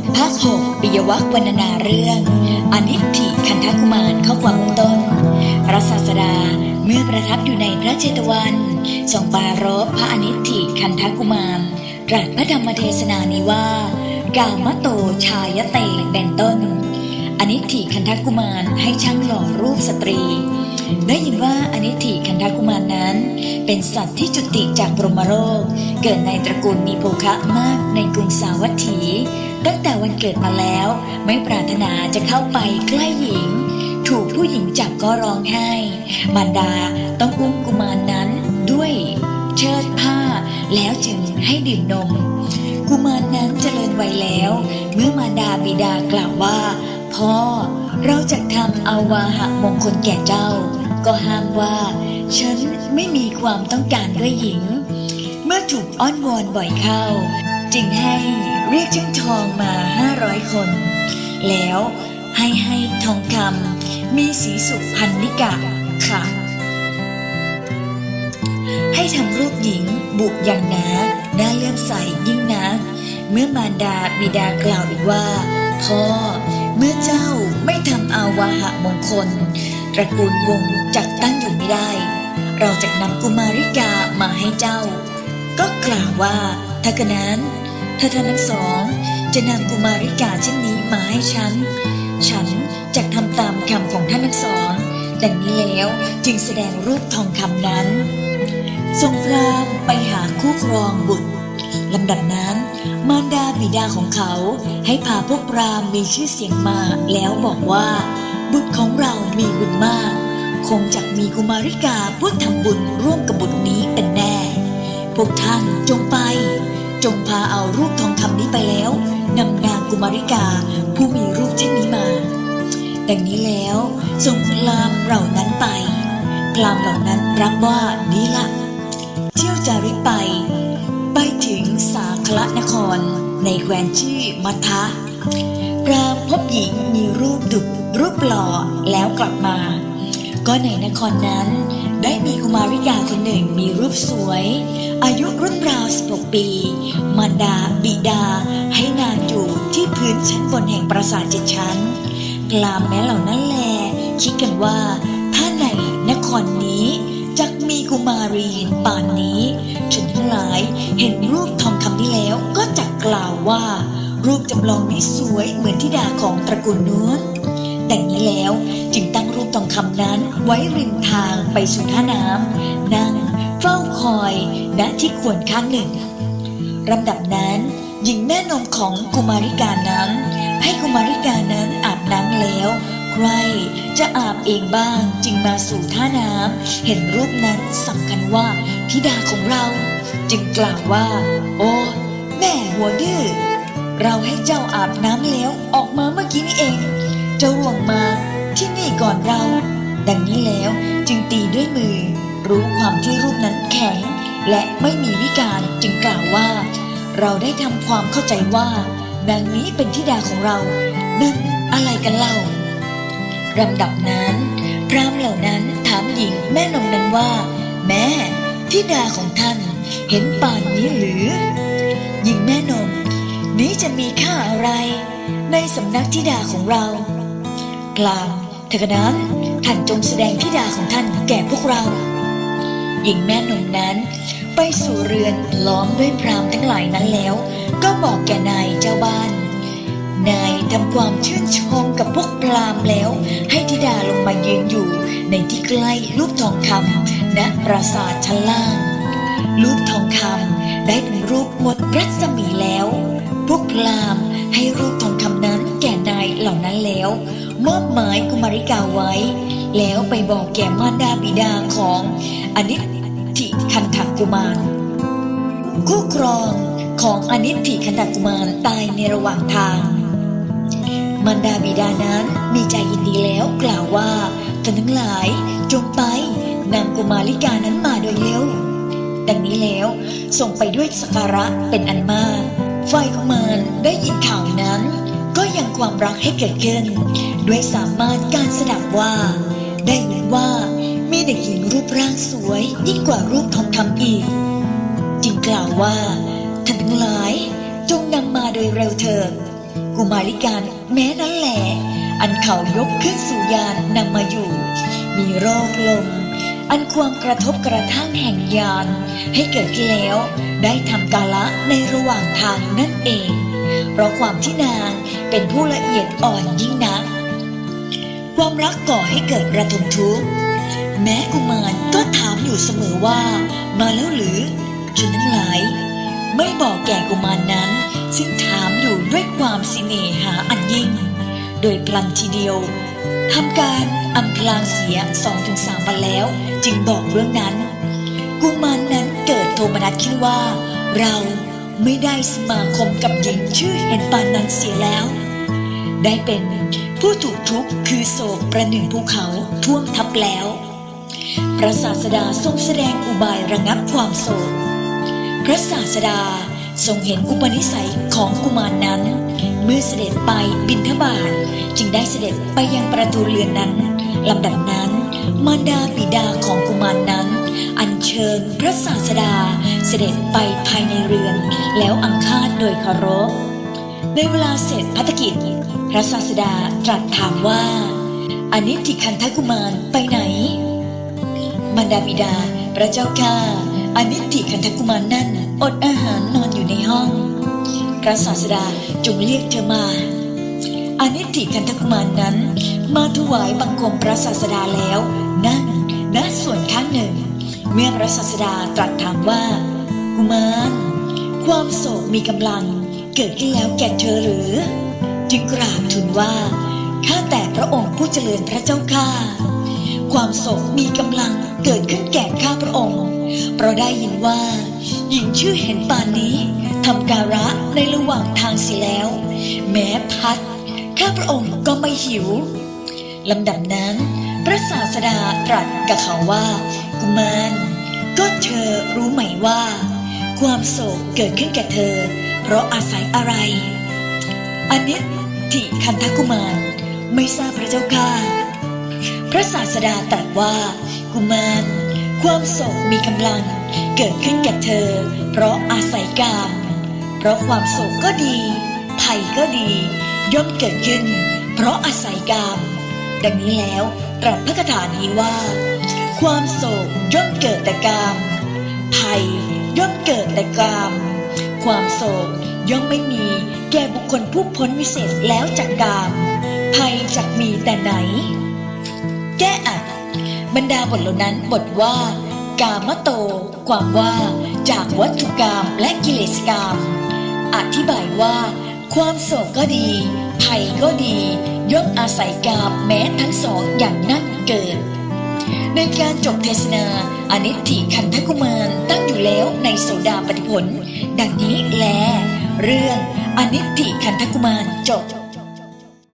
ทภาคหกปิยวัควรรณนาเรื่อง อนิจฐิคันธกุมารข้อความเบื้องต้นพระศาสดาเมื่อประทับอยู่ในพระเจตวันทรงปรารภพระอนิจฐิคันธกุมารตรัสพระธรรมเทศนานี้ว่า กามโตชายเตเป็นต้น อนิจฐิคันธกุมารให้ช่างหล่อรูปสตรี ได้ยินว่าอนิจฐิคันธกุมารนั้น เป็นสัตว์ที่จุติจากบรมโลกเกิดในตระกูลมีโภคะมากในกรุงสาวัตถี ตั้งแต่วันเกิดมาแล้ว ไม่ปรารถนาจะเข้าไปใกล้หญิง ถูกผู้หญิงจับก็ร้องไห้ มารดาต้องอุ้มกุมารนั้นด้วยเชิดผ้า แล้วจึงให้ดื่มนม กุมารนั้นเจริญวัยแล้ว เมื่อมารดาบิดากล่าวว่า พ่อเราจะทำอาวาหะมงคลแก่เจ้า ก็ห้ามว่า ฉันไม่มีความต้องการด้วยหญิง เมื่อถูกอ้อนวอนบ่อยเข้า จึงให้ เรียกช่างทองมาห้าร้อยคน แล้วให้ให้ทองคำมีสีสุพันนิกะค่ะ ให้ทำรูปหญิงบุกอย่างหนาหน้าเลื่อมใสยิ่งนัก เมื่อมารดาบิดากล่าวอีกว่า พ่อเมื่อเจ้าไม่ทำอาวาหะมงคล ตระกูลวงศ์จักตั้งอยู่ไม่ได้ เราจะนำกุมาริกามาให้เจ้า ก็กล่าวว่าถ้ากระนั้น นถ้าท่านทั้งสอง จะนำกุมาริกาเช่นนี้มาให้ฉัน ฉันจะทำตามคำของท่านทั้งสองดังนี้แล้วจึงแสดงรูปทองคำนั้น ทรงพรามไปหาคู่ครองบุตรลำดับนั้น มารดาบิดาของเขาให้พาพวกพรามมีชื่อเสียงมาแล้วบอกว่า บุตรของเรามีบุญมาก คงจะมีกุมาริกาพูดทำบุญร่วมกับบุตรนี้เป็นแน่ พวกท่านจง จงพาเอารูปทองคำนี้ไปแล้วนำนางกุมาริกาผู้มีรูปเช่นนี้มาดังนี้แล้วส่งกลามเหล่านั้นไป กลามเหล่านั้นรับว่านี่ละเที่ยวจาริกไป ไปถึงสาคละนครในแคว้นชื่อมัทะพรามพบหญิงมีรูปดุบรูปหล่อแล้วกลับมา ก็ในนครนั้น ได้มีกุมาริกาคนหนึ่งมีรูปสวย อายุรุ่นราว16 ปี มารดาบิดา ให้นางอยู่ที่พื้นชั้นบนแห่งปราสาทเจ็ดชั้นกลามแม้เหล่านั้นแล คิดกันว่า ถ้าในนครนี้จักมีกุมารีเห็นป่านนี้ชนทั้งหลายเห็นรูปทองคำนี้แล้วก็จักกล่าวว่า รูปจำลองนี้สวยเหมือนธิดาของตระกูลนู้น ดังนี้แล้ว จึงตั้งรูปทองคำนั้นไว้ริมทางไปสู่ท่าน้ำนั่งเฝ้าคอยณที่ควรข้างหนึ่งลำดับนั้นหญิงแม่นมของกุมาริกานั้น ให้กุมาริกานั้นอาบน้ำแล้วใครจะอาบเองบ้างจึงมาสู่ท่าน้ำเห็นรูปนั้นสำคัญว่าธิดาของเรา จึงกล่าวว่า โอ้แม่หัวดื้อเราให้เจ้าอาบน้ำแล้วออกมาเมื่อกี้นี่เอง เจ้าหลวงมาที่นี่ก่อนเรา ดังนี้แล้วจึงตีด้วยมือ รู้ความที่รูปนั้นแข็ง และไม่มีวิการจึงกล่าวว่า เราได้ทำความเข้าใจว่า นางนี้เป็นธิดาของเรานั่นอะไรกันเล่าลำดับนั้น พรามเหล่านั้นถามหญิงแม่นมนั้นว่า แม่ธิดาของท่านเห็นป่านนี้หรือ หญิงแม่นม นี้จะมีค่าอะไร ในสำนักธิดาของเรา กล่าวเถอะนั้นท่านจงแสดงธิดาของท่านแก่พวกเรา หญิงแม่นมนั้น ไปสู่เรือนล้อมด้วยพรามทั้งหลายนั้นแล้ว ก็บอกแก่นายเจ้าบ้าน นายทำความชื่นชมกับพวกพรามแล้ว ให้ธิดาลงมายืนอยู่ ในที่ใกล้รูปทองคำณปราสาทชั้นล่าง รูปทองคำได้เป็นรูปหมดรัศมีแล้ว พวกพรามให้รูปทองคำนั้นแก่นายเหล่านั้นแล้ว มอบหมายกุมาริกาไว้ แล้วไปบอกแก่มารดาบิดาของอนิจฐิคันธกุมาร คู่ครองของอนิจฐิคันธกุมารตายในระหว่างทาง มารดาบิดานั้นมีใจยินดีแล้วกล่าวว่าท่านทั้งหลายจงไปนำกุมาริกานั้นมาโดยเร็วดังนี้แล้วส่งไปด้วยสกการะเป็นอันมากฝ่ายของมารได้ยินข่าวนั้น ก็ยังความรักให้เกิดขึ้น ด้วยสามารถการสดับว่า ได้ยินว่ามีเด็กหญิงรูปร่างสวยยิ่งกว่ารูปทองคำอีก จึงกล่าวว่าท่านทั้งหลายจงนำมาโดยเร็วเถิดกุมาริการแม้นั้นแหละอันเขายกขึ้นสู่ยานนำมาอยู่ มีโรคลม อันความกระทบกระทั่งแห่งยาน ให้เกิดแล้วได้ทำกาละในระหว่างทางนั่นเอง เพราะความที่นางเป็นผู้ละเอียดอ่อนยิ่งนัก ความรักก่อให้เกิดระทมทุกข์แม้กุมารก็ถามอยู่เสมอว่า มาแล้วหรือชนทั้งหลาย ไม่บอกแก่กุมารนั้น ซึ่งถามอยู่ด้วยความสิเนหาอันยิ่ง โดยพลันทีเดียวทำการอำพลางเสียสองถึงสามวันแล้ว จึงบอกเรื่องนั้น กุมารนั้นเกิดโทมนัสขึ้นว่า เรา ไม่ได้สมาคมกับหญิงชื่อเห็นปานนั้นเสียแล้ว ได้เป็นผู้ถูกทุกข์คือโศกประหนึ่งภูเขาท่วมทับแล้ว พระศาสดาทรงแสดงอุบายระงับความโศก พระศาสดาทรงเห็นอุปนิสัยของกุมารนั้น เมื่อเสด็จไปบินทบาทจึงได้เสด็จไปยังประตูเรือนนั้นลำดับนั้น มารดาบิดาของกุมารนั้น อัญเชิญพระศาสดาเสด็จไปภายในเรือน แล้วอังคาดโดยเคารพในเวลาเสร็จพัฒกิจ พระศาสดาตรัสถามว่าอนิติคันทกุมารไปไหนมารดาบิดา พระเจ้าข้าอนิติคันทกุมารนั่น อดอาหารนอนอยู่ในห้อง พระศาสดาจงเรียกเธอมาอนิติคันทกุมารนั้น มาถวายบังคมพระศาสดาแล้ว นั่งณส่วนข้างหนึ่ง เมื่อพระศาสดาตรัสถามว่ากุมารความโศกมีกำลังเกิดขึ้นแล้วแก่เธอหรือ จึงกราบทูลว่าข้าแต่พระองค์ผู้เจริญพระเจ้าข้าความโศกมีกำลังเกิดขึ้นแก่ข้าพระองค์ เพราะได้ยินว่า หญิงชื่อเห็นปานนี้ทำการะในระหว่างทางเสียแล้ว แม้พัดข้าพระองค์ก็ไม่หิวลำดับนั้น พระศาสดาตรัสกับเขาว่า กุมาร ก็เธอรู้ไหมว่า ความโศกเกิดขึ้นแก่เธอ เพราะอาศัยอะไร อันเนี้ยที่คันทกุมารไม่ทราบพระเจ้าค่ะ พระศาสดาตรัสว่า กุมาร ความโศกมีกำลัง เกิดขึ้นแก่เธอ เพราะอาศัยกาม เพราะความโศกก็ดีภัยก็ดี ย่อมเกิดขึ้น เพราะอาศัยกาม ดังนี้แล้ว ตรัสพระคาถานี้ว่า ความโศกย่อมเกิดแต่กาม ภัยย่อมเกิดแต่กาม ความโศกย่อมไม่มีแก่บุคคลผู้พ้นวิเศษแล้วจากกาม ภัยจักมีแต่ไหน แก้อัดบรรดาบทเหล่านั้นบทว่า กามโต ความว่าจากวัตถุกรรมและกิเลสกรรมอธิบายว่า ความโศกก็ดี ภัยก็ดีย่อมอาศัยกาบแม้ทั้งสองอย่างนั่นเกิด ในการจบเทศนาอนิติคันทกุมารตั้งอยู่แล้วในโสดาปฏิผล ดังนี้แล เรื่องอนิติคันทกุมารจบ